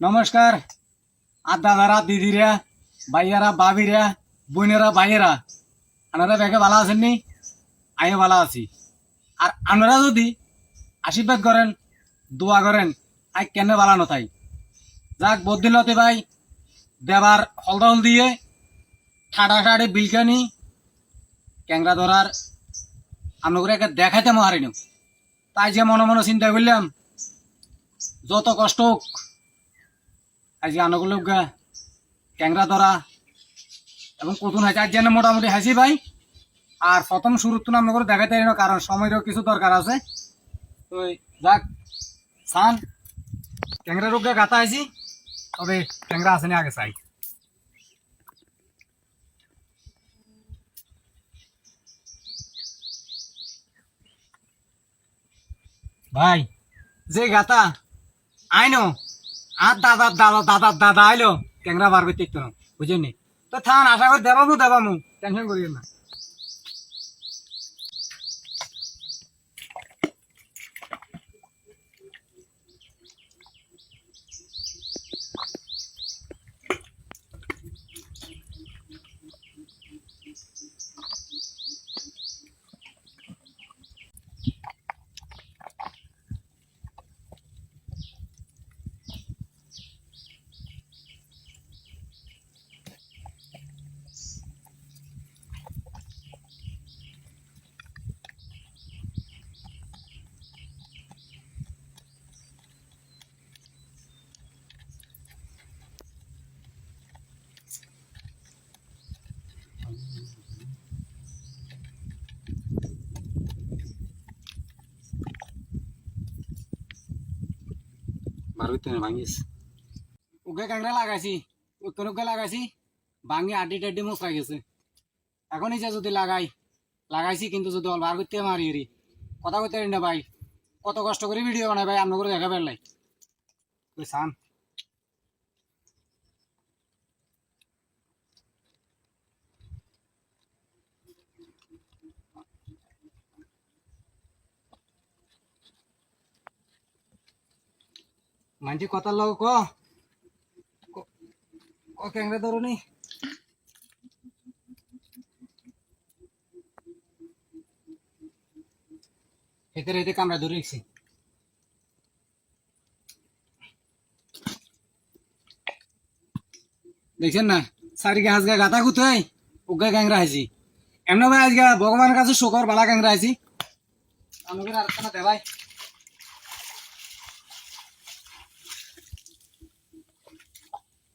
নমস্কার। আর দাদারা, ভাইয়ারা বাবিরা বোনেরা, ভাইয়েরা, আপনারা ব্যাগে ভালো আছেন নি? আমি ভালো আছি। আর আপনারা যদি আশীর্বাদ করেন, দোয়া করেন, আই কেন ভালো নতাই যাক বদিলতে ভাই, দেবার হলদল দিয়ে ঠাডা ঠাডে বিলকানি ক্যাংরা ধরার আপনাকে একে দেখাইতে মহারিনি তাই যে মনে মনে চিন্তা করলাম, যত কষ্ট হোক আজকে আনগুলো গা। ক্যাংরা ধরা। এবং কতুন হাসি আজ যেন মোটামুটি হাসি ভাই। আর প্রথম শুরুর তো আমরা দেখাতে না, কারণ সময়েরও কিছু দরকার আছে। তো যাক, সান ক্যাংরা রোগা গাতা আছি তবে ক্যাংরা আসেনি আগে চাই। ভাই, যে গাতা, আইনো। আর দাদা দাদা দাদা দাদা আইলো বার করতে একটু বুঝেননি? তো থান, আশা করি দেবামু দেবামু, টেনশন করিও না। করতে ভাঙিস। ওকে কাঁকড়া লাগাইছি, উত্তর ওকে লাগাইছি, ভাঙি আড্ডি টাড্ডি মশলা গেছে। এখনই ইচ্ছা যদি লাগাই, লাগাইছি কিন্তু যদি বার করতে মারি এরি। কথা কইতে না ভাই, কত কষ্ট করে ভিডিও বানাই ভাই আপনার করে দেখা পেলাই ওই সান। মানছি কথার লোক ক। ক- ক্যাংরা ধরুনি হেতে হেতে কামড়া ধরে রেখেছি দেখছেন না? সারি গাছ গা গাতা কুতাই উগা ক্যাংরা আছি এমন ভাই আজকে ভগবানের কাছে শোকর, বালা ক্যাংরা আছি আমাকে আর দেবাই।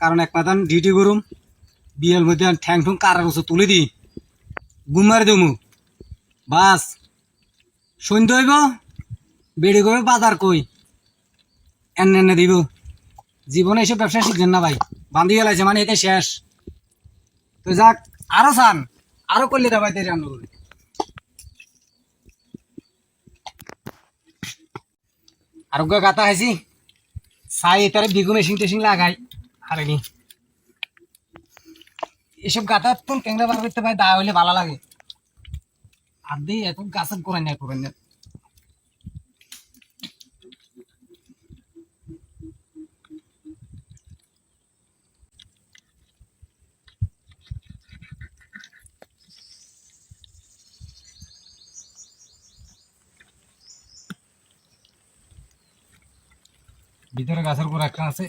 কারণ এক মাথান ডিউটি করুম, বিয়ের মধ্যে ঠ্যাং ঠুং কারার ওষুধ তুলে দি গুম মারি দেবো বাস। সন্ধ্যে হইব, বেড়ে করবে বাজার কই? এনে এনে দিব। জীবনে এসব ব্যবসা শিখছেন না ভাই। বান্ধি গেলাইছে মানে এতে শেষ। তো যাক, আরও চান, আরও করলে দেবাই তেরে রান্না করে আরোগ্য গাতা হয়েছি, চাই তারে বেগুন এসিং টেসিং লাগাই। হারেনি। এসব গাতা তো ক্যাংরা বার করতে পারে, দা হইলে ভালো লাগে। আর দিয়ে এখন গাছের করেন না করেন না ভিতরে গাছের উপর একটা আছে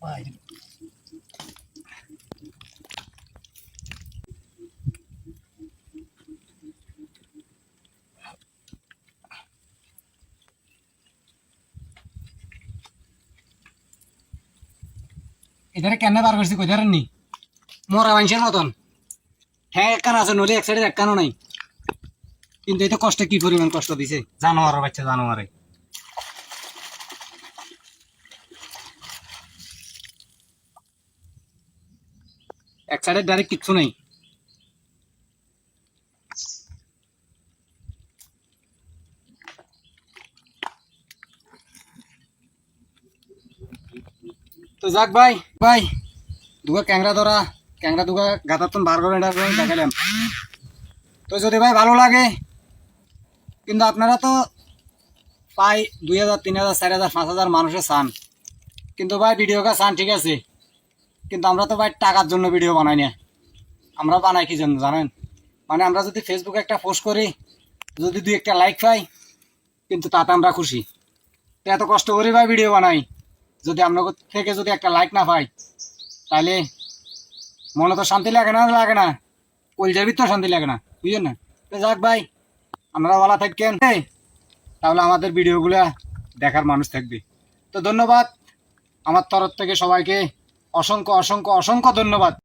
Vai. এধারে কেন বার করছি কই? ধরেন নি। মরা মানুষের মতন। হ্যাঁ এক কান আছে, নলি এক সাইডে এক কানও নাই। কিন্তু এটা কষ্ট, কি পরিমাণ কষ্ট দিছে? জানোয়ার বাচ্চা জানোয়ারে। এক সাইডে ডাইরেক্ট কিচ্ছু নেই। তো যাক ভাই ভাই, দুগা ক্যাংরা ধরা, ক্যাংরা দুগা গাতার তো বার করে এটা দেখালাম। তো যদি ভাই ভালো লাগে, কিন্তু আপনারা তো প্রায় দুই হাজার, তিন হাজার, চার হাজার, পাঁচ হাজার মানুষের চান। কিন্তু ভাই ভিডিওটা চান, ঠিক আছে। কিন্তু আমরা তো ভাই টাকার জন্য ভিডিও বানাই না। আমরা বানাই কি জন্য, জানেন? মানে আমরা যদি ফেসবুকে একটা পোস্ট করি, যদি দুই একটা লাইক পাই, কিন্তু তাতে আমরা খুশি। তো এত কষ্ট করে ভাই ভিডিও বানাই। যদি আপনার থেকে যদি একটা লাইক না পাই, তাহলে মনে তো শান্তি লাগে না লাগে না। কলজার ভিতর শান্তি লাগে না, বুঝলেন না? তো যাক ভাই আমরা ভালো থাকেন তাহলে আমাদের ভিডিওগুলো দেখার মানুষ থাকবে। তো ধন্যবাদ। আমার তরফ থেকে সবাইকে অসংখ্য অসংখ্য অসংখ্য ধন্যবাদ।